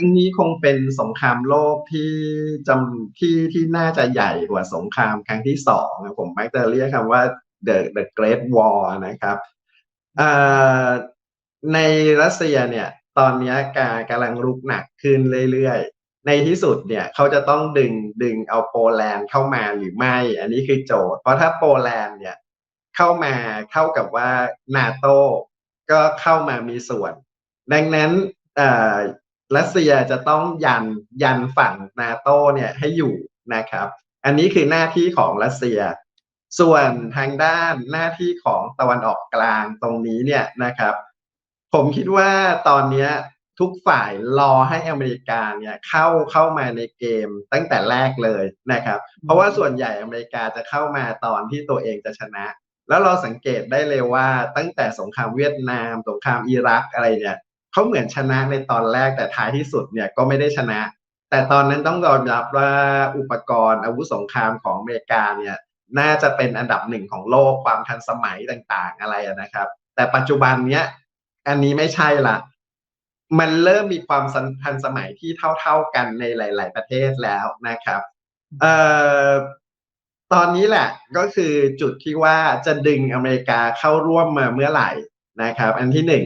รั้งนี้คงเป็นสงครามโลกที่จำที่ที่น่าจะใหญ่กว่าสงครามครั้งที่สองนะผมมักจะเรียกคำว่า the the Great War นะครับในรัสเซียเนี่ย ตอนนี้การกำลังรุกหนักขึ้นเรื่อยๆ ในที่สุดเนี่ยเขาจะต้องดึงดึงเอาโปแลนด์เข้ามาหรือไม่ อันนี้คือโจทย์ เพราะถ้าโปแลนด์เนี่ยเข้ามาเท่ากับว่านาโตก็เข้ามามีส่วน ดังนั้น รัสเซียจะต้องยันยันฝั่งนาโตเนี่ยให้อยู่นะครับ อันนี้คือหน้าที่ของรัสเซีย ส่วนทางด้านหน้าที่ของตะวันออกกลางตรงนี้เนี่ยนะครับ ผมคิดว่าตอนนี้ทุกฝ่ายรอให้อเมริกาเนี่ยเข้าเข้ามาในเกมตั้งแต่แรกเลยนะครับ เพราะว่าส่วนใหญ่อเมริกาจะเข้ามาตอนที่ตัวเองจะชนะ แล้วเราสังเกตได้เลยว่าตั้งแต่สงครามเวียดนาม สงครามอิรักอะไรเนี่ย เขาเหมือนชนะในตอนแรกแต่ท้ายที่สุดเนี่ยก็ไม่ได้ชนะ แต่ตอนนั้นต้องยอมรับว่าอุปกรณ์อาวุธสงครามของอเมริกาเนี่ยน่าจะเป็นอันดับหนึ่งของโลกความทันสมัยต่างๆอะไรนะครับ แต่ปัจจุบันเนี้ยอันนี้ไม่ใช่ละมันเริ่มมีความทันสมัยที่เท่าๆกันในหลาย ๆ ประเทศแล้วนะครับเอ่อตอนนี้แหละก็คือจุดที่ว่าจะดึงอเมริกาเข้าร่วมมาเมื่อไหร่นะครับ อันที่หนึ่ง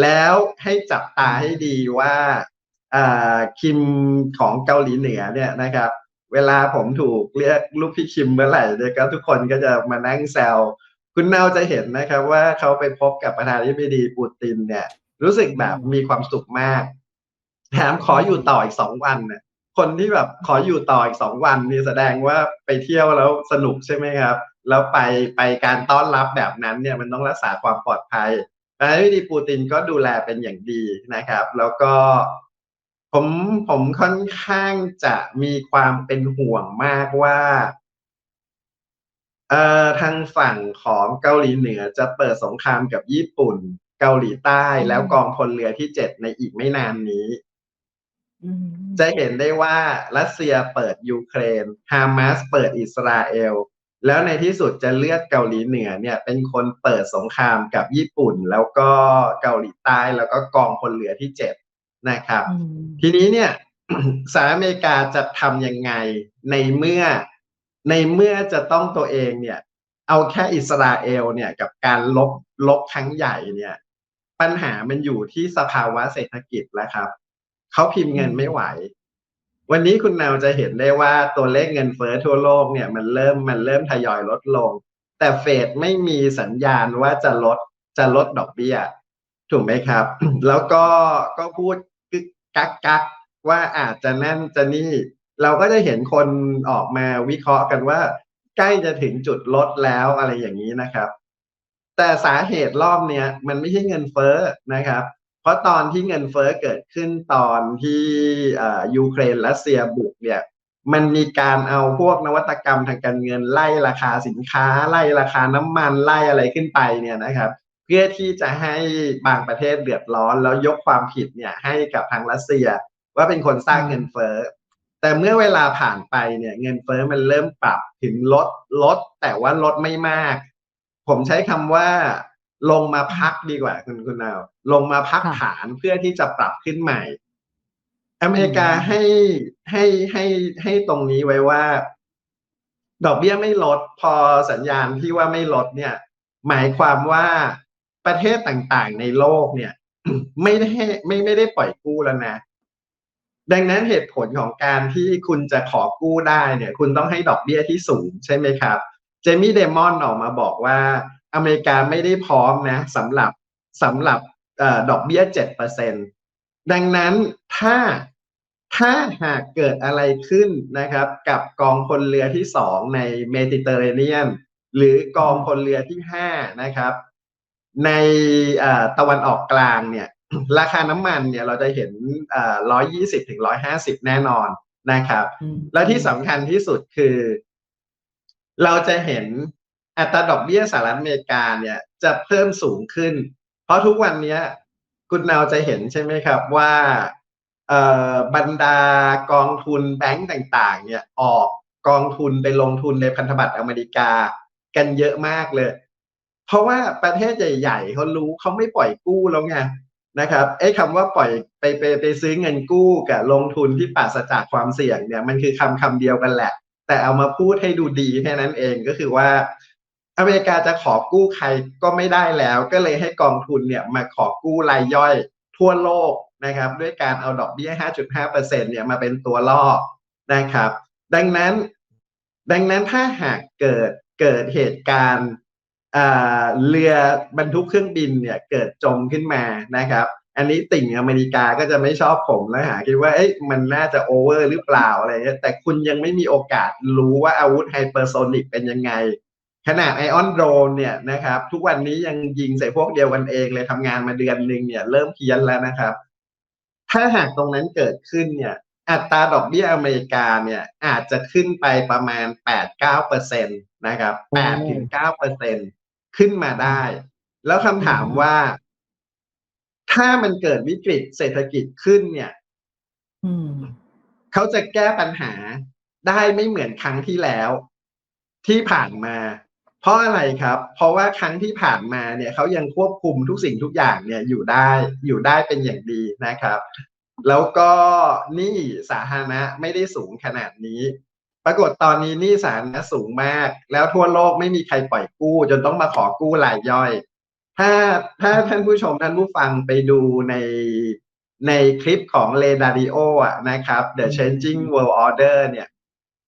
แล้วให้จับตาให้ดีว่าคิมของเกาหลีเหนือเนี่ยนะครับ เวลาผมถูกเรียกลูกพี่คิมเมื่อไหร่เนี่ยก็ทุกคนก็จะมานั่งแซวคุณเนาจะเห็นนะครับว่าเขาไปพบกับประธานาธิบดีปูตินเนี่ย รู้สึกแบบมีความสุขมากแถมขออยู่ต่ออีกสองวันเนี่ยคนที่แบบขออยู่ต่ออีกสองวันนี่แสดงว่าไปเที่ยวแล้วสนุกใช่ไหมครับ แล้วไปไปการต้อนรับแบบนั้นเนี่ยมันต้องรักษาความปลอดภัย ประธานาธิบดีปูตินก็ดูแลเป็นอย่างดีนะครับ แล้วก็ผมผมค่อนข้างจะมีความเป็นห่วงมากว่าเอ่อทางฝั่งของเกาหลีเหนือจะเปิดสงครามกับญี่ปุ่น เกาหลีใต้แล้วกองพลเรือที่เจ็ดในอีกไม่นานนี้ จะเห็นได้ว่ารัสเซียเปิดยูเครนฮามาสเปิดอิสราเอล แล้วในที่สุดจะเลือกเกาหลีเหนือเนี่ยเป็นคนเปิดสงครามกับญี่ปุ่น แล้วก็เกาหลีใต้แล้วก็กองพลเรือที่เจ็ดนะครับ ทีนี้เนี่ยสหรัฐอเมริกาจะทำยังไงในเมื่อในเมื่อจะต้องตัวเองเนี่ย เอาแค่อิสราเอลเนี่ยกับการลบลบครั้งใหญ่เนี่ย ปัญหามันอยู่ที่สภาวะเศรษฐกิจแล้วครับเขาพิมพ์เงินไม่ไหว วันนี้คุณนาวจะเห็นได้ว่าตัวเลขเงินเฟ้อทั่วโลกเนี่ยมันเริ่มมันเริ่มทยอยลดลง แต่เฟดไม่มีสัญญาณว่าจะลดจะลดดอกเบี้ยถูกไหมครับ แล้วก็ก็พูดกึกกักกักว่าอาจจะนั่นจะนี่ เราก็จะเห็นคนออกมาวิเคราะห์กันว่า ใกล้จะถึงจุดลดแล้วอะไรอย่างนี้นะครับ แต่สาเหตุรอบเนี้ยมันไม่ใช่เงินเฟ้อนะครับ เพราะตอนที่เงินเฟ้อเกิดขึ้นตอนที่ยูเครนรัสเซียบุกเนี่ยมันมีการเอาพวกนวัตกรรมทางการเงินไล่ราคาสินค้า ไล่ราคาน้ำมันไล่อะไรขึ้นไปเนี่ยนะครับ เพื่อที่จะให้บางประเทศเดือดร้อนแล้วยกความผิดเนี่ยให้กับทางรัสเซีย ว่าเป็นคนสร้างเงินเฟ้อแต่เมื่อเวลาผ่านไปเนี่ยเงินเฟ้อมันเริ่มปรับถึงลดลด แต่ว่าลดไม่มาก ผมใช้คำว่า ลงมาพักดีกว่าคุณคุณนาวลงมาพักฐานเพื่อที่จะปรับขึ้นใหม่ อเมริกาให้ให้ให้ให้ตรงนี้ไว้ว่า ดอกเบี้ยไม่ลดพอสัญญาณที่ว่าไม่ลดเนี่ย หมายความว่าประเทศต่างๆในโลกเนี่ย ไม่ได้ไม่ไม่ได้ปล่อยกู้แล้วนะ ดังนั้นเหตุผลของการที่คุณจะขอกู้ได้เนี่ย คุณต้องให้ดอกเบี้ยที่สูงใช่ไหมครับ เจมี่เดมอนออกมาบอกว่า อเมริกาไม่ได้พร้อมนะสำหรับสำหรับดอกเบี้ยเจ็ดเปอร์เซ็นดังนั้นถ้าถ้าหากเกิดอะไรขึ้นนะครับ กับกองพลเรือที่สองในเมดิเตอร์เรเนียน หรือกองพลเรือที่ห้านะครับ ในตะวันออกกลางเนี่ย ราคาน้ำมันเนี่ยเราจะเห็นร้อยยี่สิบถึงร้อยห้าสิบแน่นอนนะครับ และที่สำคัญที่สุดคือ เราจะเห็น อัตราดอกเบี้ยสหรัฐอเมริกาเนี่ยจะเพิ่มสูงขึ้น เพราะทุกวันนี้คุณนาวจะเห็นใช่ไหมครับว่าบรรดากองทุนแบงก์ต่างๆ เนี่ยออกกองทุนไปลงทุนในพันธบัตรอเมริกากันเยอะมากเลย เพราะว่าประเทศใหญ่ๆเขารู้เขาไม่ปล่อยกู้แล้วไงนะครับไอ้คำว่าปล่อยไปไปไปซื้อเงินกู้กับลงทุนที่ปราศจากความเสี่ยงเนี่ยมันคือคำคำเดียวกันแหละ แต่เอามาพูดให้ดูดีแค่นั้นเองก็คือว่า อเมริกาจะขอกู้ใครก็ไม่ได้แล้ว ก็เลยให้กองทุนเนี่ยมาขอกู้รายย่อยทั่วโลกนะครับ ด้วยการเอาดอกเบี้ย 5.5%เนี่ยมาเป็นตัวล่อนะครับ ดังนั้นดังนั้นถ้าหากเกิดเกิดเหตุการณ์เรือบรรทุกเครื่องบินเนี่ยเกิดจมขึ้นมานะครับ อันนี้ติ่งอเมริกาก็จะไม่ชอบผมแล้วหาคิดว่าเอ๊ะมันน่าจะโอเวอร์หรือเปล่าอะไรเงี้ยแต่คุณยังไม่มีโอกาสรู้ว่าอาวุธไฮเปอร์โซนิกเป็นยังไง ขนาดไอออนโดรนเนี่ยนะครับ ทุกวันนี้ยังยิงใส่พวกเดียวกันเองเลยทำงานมาเดือนหนึ่งเนี่ยเริ่มเพี้ยนแล้วนะครับ ถ้าหากตรงนั้นเกิดขึ้นเนี่ยอัตราดอกเบี้ยอเมริกาเนี่ยอาจจะขึ้นไปประมาณแปดเก้าเปอร์เซ็นตนะครับแปดถึงเก้าเปอร์เซ็นขึ้นมาได้ แล้วคำถามว่า ถ้ามันเกิดวิกฤตเศรษฐกิจขึ้นเนี่ยเขาจะแก้ปัญหาได้ไม่เหมือนครั้งที่แล้ว ที่ผ่านมา เพราะอะไรครับ เพราะว่าครั้งที่ผ่านมาเนี่ยเขายังควบคุมทุกสิ่งทุกอย่างเนี่ยอยู่ได้อยู่ได้เป็นอย่างดีนะครับ แล้วก็นี่สาธารณะไม่ได้สูงขนาดนี้ ปรากฏตอนนี้นี่สารนะสูงมาก แล้วทั่วโลกไม่มีใครปล่อยกู้ จนต้องมาขอกู้รายย่อย ถ้าถ้าท่านผู้ชมท่านผู้ฟังไปดูในในคลิปของเลดาริโออะนะครับ The Changing World Order เนี่ย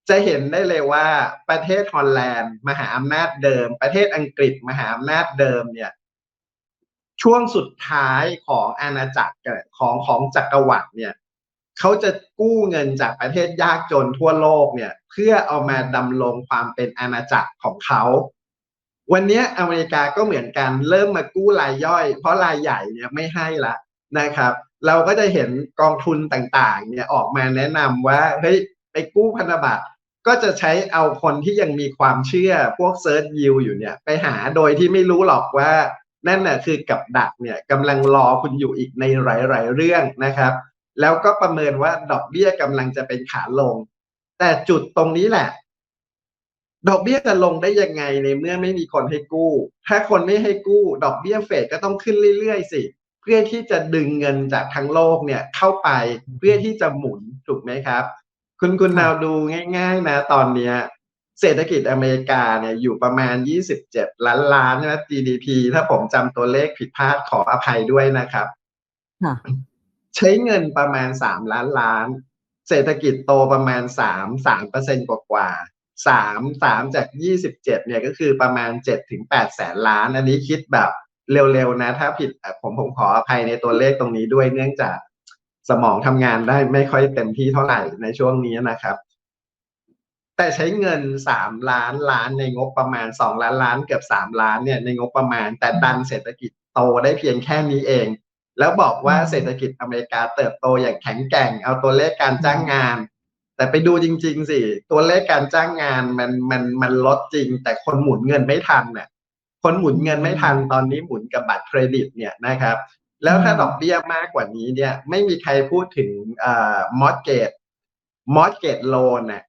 จะเห็นได้เลยว่าประเทศฮอลแลนด์ มหาอำนาจเดิม ประเทศอังกฤษ มหาอำนาจเดิมเนี่ย ช่วงสุดท้ายของอาณาจักรของของจักรวรรดิเนี่ยเขาจะกู้เงินจากประเทศยากจนทั่วโลกเนี่ย เพื่อเอามาดำรงความเป็นอาณาจักรของเขา วันนี้อเมริกาก็เหมือนกันเริ่มมากู้รายย่อย เพราะรายใหญ่เนี่ยไม่ให้ละนะครับ เราก็จะเห็นกองทุนต่างๆ เนี่ยออกมาแนะนำว่าเฮ้ยไปกู้พันธบัตร ก็จะใช้เอาคนที่ยังมีความเชื่อพวกเซิร์ชยิวอยู่เนี่ย ไปหาโดยที่ไม่รู้หรอกว่า นั่นน่ะคือกับดักเนี่ยกำลังรอคุณอยู่อีกในหลาย ๆ เรื่องนะครับ แล้วก็ประเมินว่าดอกเบี้ยกำลังจะเป็นขาลง แต่จุดตรงนี้แหละ ดอกเบี้ยจะลงได้ยังไงในเมื่อไม่มีคนให้กู้ ถ้าคนไม่ให้กู้ ดอกเบี้ยเฟดก็ต้องขึ้นเรื่อย ๆ สิ เพื่อที่จะดึงเงินจากทั้งโลกเนี่ยเข้าไปเพื่อที่จะหมุนถูกไหมครับ คุณคุณนาวดูง่ายๆนะตอนเนี้ยเศรษฐกิจอเมริกาเนี่ยอยู่ประมาณ 27 ล้านล้านนะ GDP ถ้าผมจำตัวเลขผิดพลาดขออภัยด้วยนะครับ ใช้เงินประมาณสามล้านล้าน เศรษฐกิจโตประมาณสามสามเปอร์เซ็นกว่ากว่าสามสามจากยี่สิบเจ็ดเนี่ยก็คือประมาณเจ็ดถึงแปดแสนล้าน อันนี้คิดแบบเร็วๆนะ ถ้าผิดผมผมขออภัยในตัวเลขตรงนี้ด้วยเนื่องจาก สมองทำงานได้ไม่ค่อยเต็มที่เท่าไหร่ในช่วงนี้นะครับ แต่ใช้เงินสามล้านล้านในงบประมาณสองล้านล้านเกือบสามล้านเนี่ยในงบประมาณ แต่ดันเศรษฐกิจโตได้เพียงแค่นี้เอง แล้วบอกว่าเศรษฐกิจอเมริกาเติบโตอย่างแข็งแกร่ง เอาตัวเลขการจ้างงาน แต่ไปดูจริง ๆ สิ ตัวเลขการจ้างงานมันมันมันลดจริง แต่คนหมุนเงินไม่ทันเนี่ยคนหมุนเงินไม่ทันตอนนี้หมุนกับบัตรเครดิตเนี่ยนะครับ แล้วถ้าดอกเบี้ยมากกว่านี้เนี่ย ไม่มีใครพูดถึงอ่ามอร์เกตมอร์เกตโลนน่ะ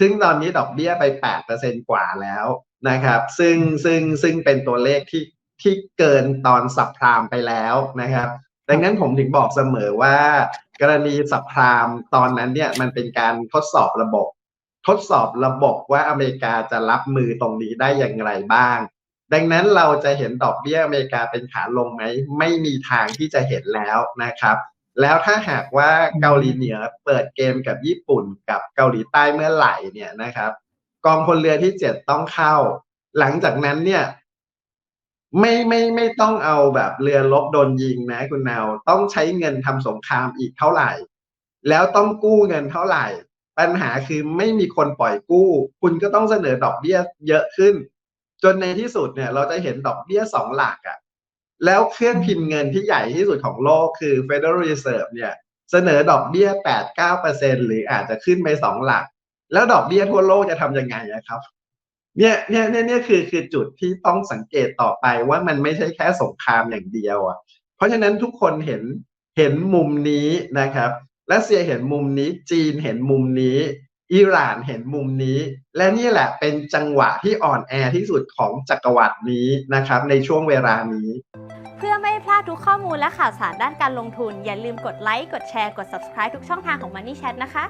ซึ่งตอนนี้ดอกเบี้ยไปแปดเปอร์เซ็นกว่าแล้วนะครับ ซึ่งซึ่งซึ่งเป็นตัวเลขที่ที่เกินตอนสับพรามไปแล้วนะครับ ดังนั้นผมถึงบอกเสมอว่า กรณีสับพรามตอนนั้นเนี่ยมันเป็นการทดสอบระบบ ทดสอบระบบว่าอเมริกาจะรับมือตรงนี้ได้อย่างไรบ้าง ดังนั้นเราจะเห็นดอกเบี้ยอเมริกาเป็นขาลงไหม ไม่มีทางที่จะเห็นแล้วนะครับ แล้วถ้าหากว่าเกาหลีเหนือเปิดเกมกับญี่ปุ่นกับเกาหลีใต้เมื่อไหร่เนี่ยนะครับ กองพลเรือที่เจ็ดต้องเข้า หลังจากนั้นเนี่ย ไม่ไม่ไม่ต้องเอาแบบเรือลบโดนยิงนะคุณนาวต้องใช้เงินทำสงครามอีกเท่าไหร่ แล้วต้องกู้เงินเท่าไหร่ ปัญหาคือไม่มีคนปล่อยกู้ คุณก็ต้องเสนอดอกเบี้ยเยอะขึ้น จนในที่สุดเนี่ยเราจะเห็นดอกเบี้ยสองหลักอะ่ะแล้วเครื่องพิมพ์เงินที่ใหญ่ที่สุดของโลกคือ Federal Reserve เนี่ยเสนอดอกเบี้ยแปดเก้าเปอร์เซ็นหรืออาจจะขึ้นไปสองหลัก แล้วดอกเบี้ยทั่วโลกจะทำยังไงครับเนี่ยเนี่ยเนี่ยเนี่ยคือคือจุดที่ต้องสังเกตต่อไปว่ามันไม่ใช่แค่สงครามอย่างเดียวอะ เพราะฉะนั้นทุกคนเห็นเห็นมุมนี้นะครับรัสเซียเห็นมุมนี้จีนเห็นมุมนี้ อิหร่านเห็นมุมนี้ และนี่แหละเป็นจังหวะที่อ่อนแอที่สุดของจักรวรรดินี้นะครับในช่วงเวลานี้ เพื่อไม่พลาดทุกข้อมูลและข่าวสารด้านการลงทุน อย่าลืมกดไลค์กดแชร์กด subscribe ทุกช่องทางของ Money Chat นะคะ